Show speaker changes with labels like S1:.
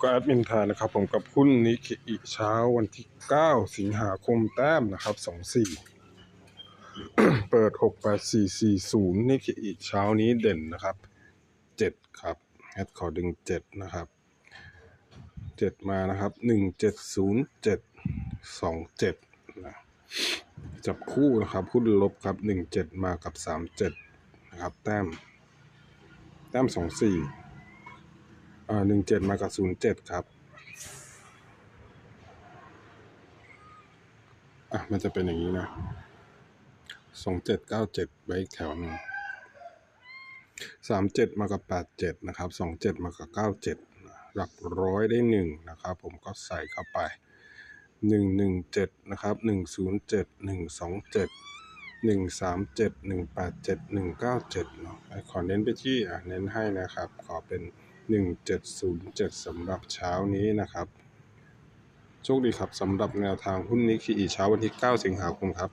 S1: ก็แอดมินทานะครับผมกับหุ้นนิเคอีเช้าวันที่ 9 สิงหาคมแต้มนะครับ 24 เปิด 68440 นิเคอีเช้านี้เด่นนะครับ 7 ครับแอดขอดึง 7 นะครับ 7 มานะครับ 1707 27นะจับคู่นะครับหุ้นลบครับ 17 มากับ 37 นะครับ แต้ม แต้ม 24 อ่าหนึ่งเจ็ดมากับศูนย์เจ็ดครับ อะ มันจะเป็นอย่างนี้นะสองเจ็ดเก้าเจ็ดไว้อีกแถวหนึ่งสามเจ็ดมากับแปดเจ็ดนะครับสองเจ็ดมากับเก้าเจ็ดหลักร้อยได้หนึ่งนะครับ ผมก็ใส่เข้าไปหนึ่งหนึ่งเจ็ดนะครับหนึ่งศูนย์เจ็ดหนึ่งสองเจ็ดหนึ่งสามเจ็ดหนึ่งแปดเจ็ดหนึ่งเก้าเจ็ดเนาะขอเน้นไปที่อะเน้นให้นะครับ ขอเป็น 1707 สำหรับเช้านี้นะครับ โชคดีครับสำหรับแนวทางหุ้นนี้คีอีเช้าวันที่ 9 สิงหาคมครับ